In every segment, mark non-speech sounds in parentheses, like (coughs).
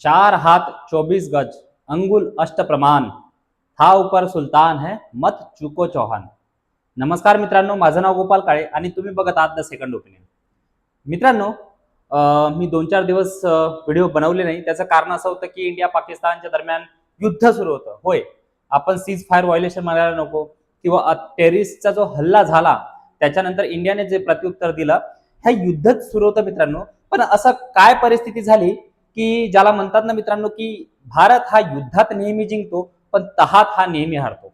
चार हात चौबीस गज अंगुल अष्टप्रमाण था ऊपर सुलतान है मत चुको चौहान। नमस्कार मित्रांनो माझं नाव गोपाल काळे आणि तुम्ही बघत आहात द सेकंड ओपिनियन. मित्रांनो मी दोन चार दिवस व्हिडिओ बनवले नाही. त्याचं कारण असं होतं की इंडिया पाकिस्तानच्या दरम्यान युद्ध सुरू होतं. होय आपण सीज फायर व्हायोलेशन म्हणायला नको किंवा टेरिसचा जो हल्ला झाला त्याच्यानंतर इंडियाने जे प्रत्युत्तर दिलं ह्या युद्धच सुरू होतं मित्रांनो. पण असं काय परिस्थिती झाली की ज्याला म्हणतात ना मित्रांनो की भारत हा युद्धात नेहमी जिंकतो पण तहात हा नेहमी हारतो.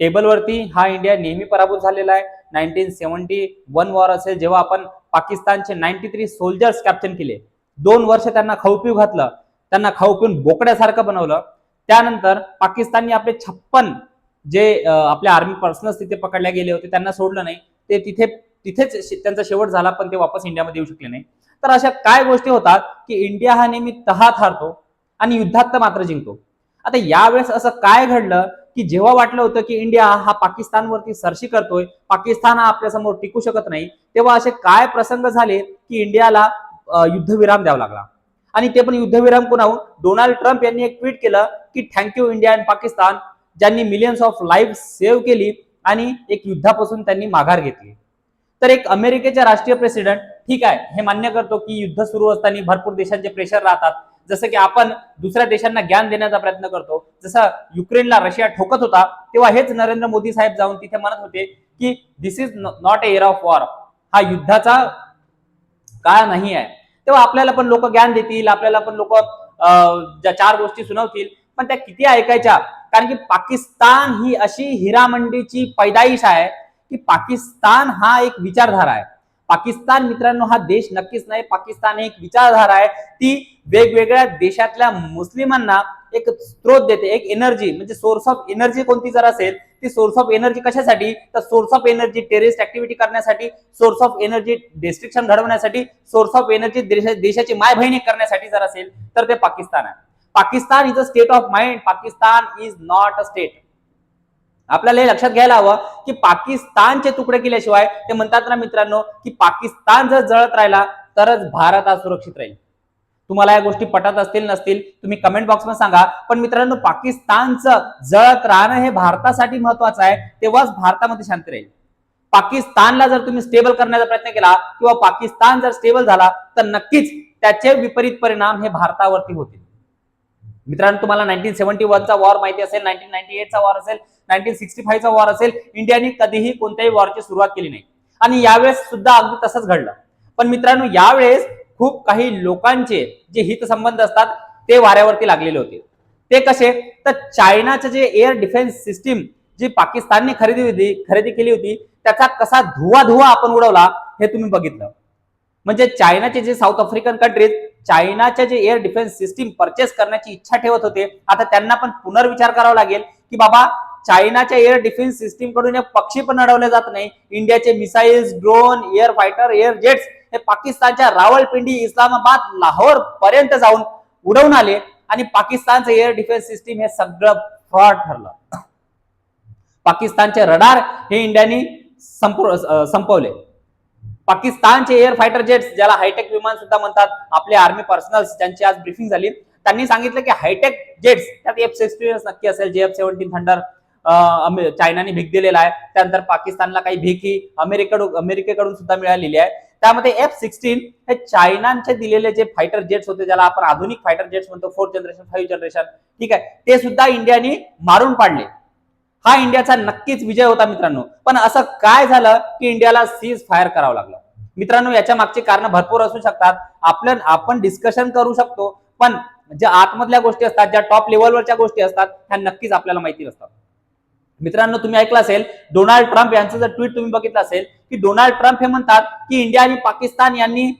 टेबलवरती हा इंडिया नेहमी पराभूत झालेला आहे. नाईन्टीन सेव्हन्टी वन वॉर असेल जेव्हा आपण पाकिस्तानचे नाईन्टी थ्री सोल्जर्स कॅप्चर केले. दोन वर्ष त्यांना खाऊ पिऊ घातलं त्यांना खाऊ पिऊन बोकड्यासारखं बनवलं. त्यानंतर पाकिस्तानने आपले छप्पन जे आपल्या आर्मी पर्सनल्स तिथे पकडले गेले होते त्यांना सोडलं नाही. ते तिथे तिथेच त्यांचा शेवट झाला पण ते वापस इंडियामध्ये येऊ शकले नाही. तर अशा काय गोष्टी होतात की इंडिया हा नेहमी तहात हारतो आणि युद्धात तर मात्र जिंकतो. आता यावेळेस असं काय घडलं की जेव्हा वाटलं होतं की इंडिया हा पाकिस्तानवरती सरशी करतोय पाकिस्तान हा आपल्यासमोर टिकू शकत नाही तेव्हा असे काय प्रसंग झाले की इंडियाला युद्धविराम द्यावा लागला? आणि ते पण युद्धविराम कोणाहून? डोनाल्ड ट्रम्प यांनी एक ट्विट केलं की थँक्यू इंडिया अँड पाकिस्तान ज्यांनी मिलियन्स ऑफ लाईफ सेव्ह केली आणि एक युद्धापासून त्यांनी माघार घेतली. तर एक अमेरिकेचे राष्ट्रीय प्रेसिडेंट ठीक आहे. हे मान्य करतो की युद्ध सुरू असताना भरपूर देशांचे प्रेशर राहतात. जसं की आपण दुसऱ्या देशांना ज्ञान देण्याचा प्रयत्न करतो. जसं युक्रेनला रशिया ठोकत होता तेव्हा हेच नरेंद्र मोदी साहेब जाऊन तिथे म्हणत होते की this is not a era of war हा युद्धाचा काळ नाही आहे. तेव्हा आपल्याला पण लोक ज्ञान देतील आपल्याला पण लोक ज्या चार गोष्टी सुनावतील पण त्या किती ऐकायच्या? कारण की पाकिस्तान ही अशी हिरामंडीची पैदाईश आहे की पाकिस्तान हा एक विचारधारा आहे. पाकिस्तान मित्रांनो हा देश नक्कीच नाही. पाकिस्तान एक विचारधारा आहे. ती वेगवेगळ्या देशातल्या मुस्लिमांना एक स्त्रोत देते एक एनर्जी म्हणजे सोर्स ऑफ एनर्जी कोणती जर असेल ती सोर्स ऑफ एनर्जी कशासाठी? तर source of energy terrorist activity करण्यासाठी सोर्स ऑफ एनर्जी डिस्ट्रिक्शन घडवण्यासाठी सोर्स ऑफ एनर्जी देशाची माय बहिणी करण्यासाठी जर असेल तर ते पाकिस्तान आहे. Pakistan is a state of mind Pakistan is not a state आपल्याला हे लक्षात घ्यायला हवं की पाकिस्तानचे तुकडे केल्याशिवाय ते म्हणतात ना मित्रांनो की पाकिस्तान जर जळत राहिला तरच भारत आज सुरक्षित राहील. तुम्हाला या गोष्टी पटत असतील नसतील तुम्ही कमेंट बॉक्समध्ये सांगा. पण मित्रांनो पाकिस्तानचं जळत राहणं हे भारतासाठी महत्वाचं आहे तेव्हाच भारतामध्ये शांती राहील. पाकिस्तानला जर तुम्ही स्टेबल करण्याचा प्रयत्न केला किंवा पाकिस्तान जर स्टेबल झाला तर नक्कीच त्याचे विपरीत परिणाम हे भारतावरती होतील. मित्रांनो तुम्हाला नाईन्टीन सेव्हन्टी वनचा वॉर माहिती असेल नाईन्टीन नाईन्टी एटचा वॉर असेल नाईन्टीन सिक्स्टी फाईव्हचा वॉर असेल इंडियाने कधीही कोणत्याही वॉरची सुरुवात केली नाही. आणि यावेळेस सुद्धा अगदी तसंच घडलं. पण मित्रांनो यावेळेस खूप काही लोकांचे जे हितसंबंध असतात ते वाऱ्यावरती लागलेले होते. ते कसे? तर चायनाचे जे एअर डिफेन्स सिस्टीम जी पाकिस्तानने खरेदी होती खरेदी केली होती त्याचा कसा धुवा धुवा आपण उडवला हे तुम्ही बघितलं. म्हणजे चायनाचे जे साऊथ आफ्रिकन कंट्रीज चायनाचे जे एअर डिफेन्स सिस्टीम परचेस करण्याची इच्छा ठेवत होते आता त्यांना पण पुनर्विचार करावा लागेल की बाबा चायनाच्या एअर डिफेन्स सिस्टीमकडून हे पक्षी पण अडवले जात नाही. इंडियाचे missiles drone air fighter air jets हे पाकिस्तानच्या रावलपिंडी इस्लामाबाद लाहोर पर्यंत जाऊन उडवून आले आणि पाकिस्तानचं एअर डिफेन्स सिस्टीम हे सगळं फ्रॉड ठरलं. पाकिस्तानचे रडार हे इंडियाने संपवले. पाकिस्तानचे एअर फायटर जेट्स ज्याला हायटेक विमान सुद्धा म्हणतात आपले आर्मी पर्सनल्स ज्यांची आज ब्रिफिंग झाली त्यांनी सांगितलं की हायटेक जेट्स त्यात एफ सिक्स्टी नक्की असेल जे एफ सेव्हन्टीन थंडर चायनाने भीक दिलेला आहे. त्यानंतर पाकिस्तानला काही भीक ही अमेरिकेकडून अमेरिकेकडून सुद्धा मिळालेली आहे. त्यामध्ये एफ सिक्स्टीन हे चायनाचे दिलेले जे फायटर जेट्स होते ज्याला आपण आधुनिक फायटर जेट्स म्हणतो फोर्थ जनरेशन फाईव्ह जनरेशन ठीक आहे? ते सुद्धा इंडियाने मारून पाडले. हा इंडियाचा नक्कीच विजय होता मित्रांनो. पण असं काय झालं की इंडियाला सीज फायर करावं लागलं? मित्रांनो याच्या मागची कारण भरपूर असू शकतात. आपलं आपण डिस्कशन करू शकतो. पण ज्या आतमधल्या गोष्टी असतात ज्या टॉप लेवलवरच्या गोष्टी असतात ह्या नक्कीच आपल्याला माहिती नसतात. मित्रांनो तुम्ही ऐकलं असेल डोनाल्ड ट्रम्प यांचं जर ट्विट तुम्ही बघितलं असेल की डोनाल्ड ट्रम्प हे म्हणतात की इंडिया आणि पाकिस्तान यांनी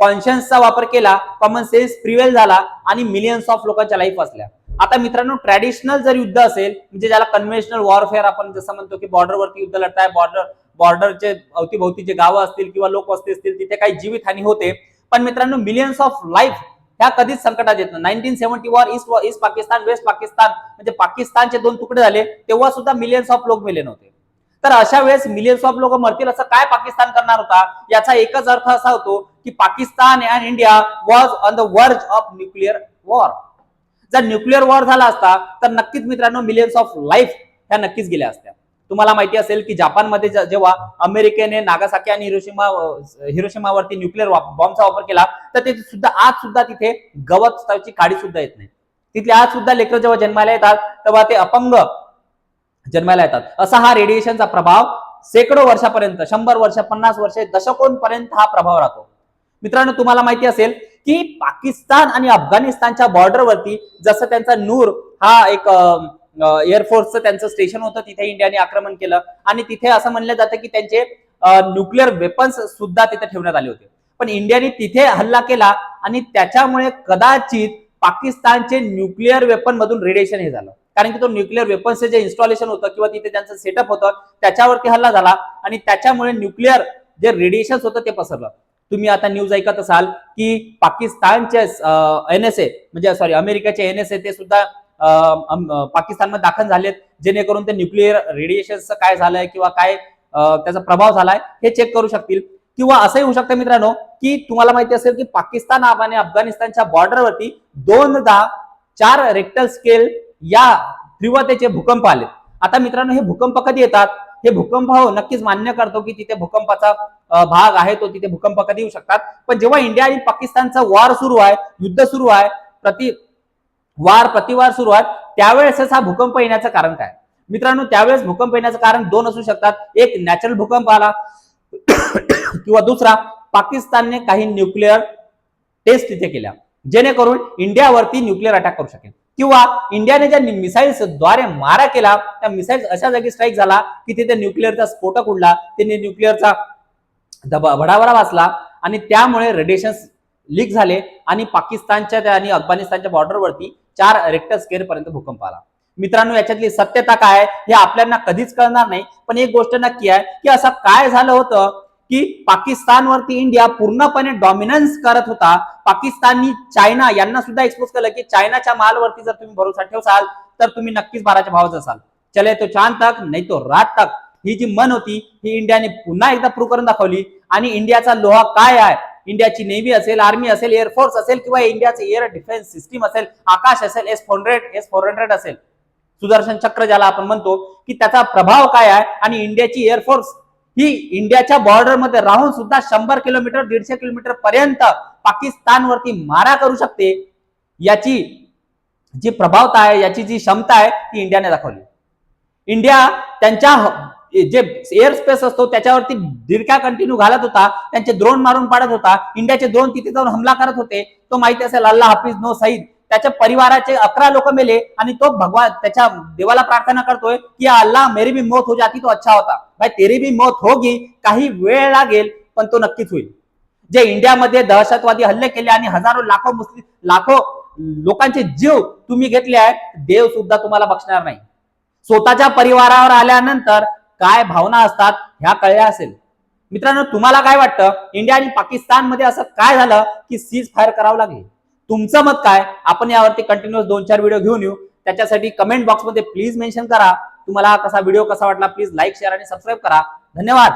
कॉन्शियन्सचा वापर केला कॉमन सेन्स प्रिवेल झाला आणि मिलियन्स ऑफ लोकांच्या लाईफ असल्या आता मित्रांनो ट्रॅडिशनल जर युद्ध असेल म्हणजे ज्याला कन्व्हेन्शनल वॉरफेअर आपण जसं म्हणतो की बॉर्डरवरती युद्ध लढताय बॉर्डर बॉर्डरचे अवतीभोवती जे गावं असतील किंवा लोक वस्ती असतील तिथे काही जीवितहानी होते. पण मित्रांनो मिलियन्स ऑफ लाईफ ह्या कधीच संकटात येत नाही. Nineteen seventy war east east Pakistan west Pakistan म्हणजे पाकिस्तानचे दोन तुकडे झाले तेव्हा सुद्धा मिलियन्स ऑफ लोक मेले नव्हते. तर अशा वेळेस मिलियन्स ऑफ लोक मरतील असं काय पाकिस्तान करणार होता? याचा एकच अर्थ असा होतो की Pakistan and India was on the verge of nuclear war जर न्यूक्लिअर वॉर झाला असता तर नक्कीच मित्रांनो मिलियन्स ऑफ लाईफ ह्या नक्कीच गेल्या असत्या. तुम्हाला माहिती असेल की जपानमध्ये जेव्हा अमेरिकेने नागासाकी आणि हिरोशिमा हिरोशिमावरती न्यूक्लिअर बॉम्बचा वापर केला तर ते सुद्धा आज सुद्धा तिथे गवत काडी सुद्धा येत नाही. तिथले आज सुद्धा लेकरं जेव्हा जन्माला येतात तेव्हा ते अपंग जन्माला येतात. असा हा रेडिएशनचा प्रभाव शेकडो वर्षापर्यंत शंभर वर्ष पन्नास वर्ष दशकोंपर्यंत हा प्रभाव राहतो. मित्रांनो तुम्हाला माहिती असेल की पाकिस्तान आणि अफगाणिस्तानच्या बॉर्डरवरती जसं त्यांचा नूर हा एक एअरफोर्सचं त्यांचं स्टेशन होतं तिथे इंडियाने आक्रमण केलं. आणि तिथे असं म्हणलं जातं की त्यांचे न्यूक्लिअर वेपन्स सुद्धा तिथे ठेवण्यात आले होते. पण इंडियाने तिथे हल्ला केला आणि त्याच्यामुळे कदाचित पाकिस्तानचे न्यूक्लिअर वेपन मधून रेडिएशन हे झालं. कारण की तो न्यूक्लिअर वेपन्सचे जे इन्स्टॉलेशन होतं किंवा तिथे त्यांचं सेटअप होतं त्याच्यावरती हल्ला झाला आणि त्याच्यामुळे न्यूक्लिअर जे रेडिएशन होतं ते पसरलं. तुम्ही आता न्यूज ऐकत असाल की पाकिस्तानचे एन एस ए म्हणजे सॉरी अमेरिकेचे एन एस ए ते सुद्धा पाकिस्तानमध्ये दाखल झालेत जेणेकरून ते न्यूक्लिअर रेडिएशनचं काय झालंय किंवा काय त्याचा प्रभाव झालाय हे चेक करू शकतील. किंवा असंही होऊ शकतं मित्रांनो की तुम्हाला माहिती असेल की पाकिस्तान आणि अफगाणिस्तानच्या बॉर्डरवरती दोनदा चार रेक्टर स्केल या तीव्रतेचे भूकंप आले. आता मित्रांनो हे भूकंप कधी येतात? हे भूकंप हो नक्कीच मान्य करतो की तिथे भूकंपाचा भाग आहे तो तिथे भूकंप कधी येऊ शकतात. पण जेव्हा इंडिया आणि पाकिस्तानचा वॉर सुरू आहे युद्ध सुरू आहे प्रति वार प्रतिवार सुरू आहे त्यावेळेसच हा भूकंप येण्याचं कारण काय? मित्रांनो त्यावेळेस भूकंप येण्याचं कारण दोन असू शकतात. एक नॅचरल भूकंप आला (coughs) किंवा दुसरा पाकिस्तानने काही न्यूक्लिअर टेस्ट तिथे केल्या. जेणेकरून इंडियावरती न्यूक्लिअर अटॅक करू शकेल. किंवा इंडियाने ज्या मिसाईल्सद्वारे मारा केला त्या मिसाईल्स अशा जागी स्ट्राईक झाला की तिथे न्यूक्लिअरचा स्फोटक उडला त्यांनी न्यूक्लिअरचा दबा भडाभडा वाचला आणि त्यामुळे रेडिएशन लीक झाले आणि पाकिस्तानच्या त्या आणि अफगाणिस्तानच्या बॉर्डरवरती चार रेक्टर स्केअर पर्यंत भूकंप आला. मित्रांनो याच्यातली सत्यता काय हे आपल्याला कधीच कळणार नाही. पण एक गोष्ट नक्की आहे की असं काय झालं होतं की पाकिस्तानवरती इंडिया पूर्णपणे डॉमिनन्स करत होता. पाकिस्ताननी चायना यांना सुद्धा एक्सपोज केलं की चायनाच्या मालवरती जर तुम्ही भरोसा ठेवसाल तर तुम्ही नक्कीच बाराच्या भावाच असाल. चले तो चांद तक नाही तो रात तक. ही जी मन होती ही इंडियाने पुन्हा एकदा प्रूव्ह करून दाखवली. आणि इंडियाचा लोहा काय आहे इंडियाची नेव्ही असेल आर्मी असेल एअरफोर्स असेल किंवा इंडियाचे एअर डिफेन्स सिस्टीम असेल आकाश असेल S four hundred S four hundred असेल. सुदर्शन चक्र ज्याला आपण म्हणतो की त्याचा प्रभाव काय आहे? आणि इंडियाची एअरफोर्स ही इंडियाच्या बॉर्डरमध्ये राहून सुद्धा शंभर किलोमीटर दीडशे किलोमीटर पर्यंत पाकिस्तानवरती मारा करू शकते याची जी प्रभावता आहे याची जी क्षमता आहे ती इंडियाने दाखवली. इंडिया त्यांच्या जे एअर स्पेस असतो त्याच्यावरती दीर्घा कंटिन्यू घालत होता त्यांचे द्रोण मारून पाडत होता इंडियाचे ड्रोन तिथे जाऊन हमला करत होते. तो माहिती असेल अल्ला हाफिज नो सईद. त्याच्या परिवाराचे अकरा लोक मेले आणि तो भगवान त्याच्या देवाला प्रार्थना करतोय की अल्ला अल्लाह मेरी भी मौत हो जाती तो अच्छा होता. भाई तेरी भी मौत होगी काही वेळ लागेल पण तो नक्कीच होईल. जे इंडियामध्ये दहशतवादी हल्ले केले आणि हजारो लाखो मुस्लिम लाखो लोकांचे जीव तुम्ही घेतले आहे देव सुद्धा तुम्हाला बक्षणार नाही. स्वतःच्या परिवारावर आल्यानंतर काय भावना असतात ह्या कळल्या असेल. मित्रांनो तुम्हाला काय वाटतं? इंडिया आणि पाकिस्तानमध्ये असं काय झालं की सीज फायर करावं लागेल? तुमचं मत काय? आपण यावरती कंटिन्युअस दोन चार व्हिडिओ घेऊन येऊ. त्याच्यासाठी कमेंट बॉक्समध्ये प्लीज मेन्शन करा. तुम्हाला कसा व्हिडिओ कसा वाटला प्लीज लाईक शेअर आणि सबस्क्राईब करा. धन्यवाद.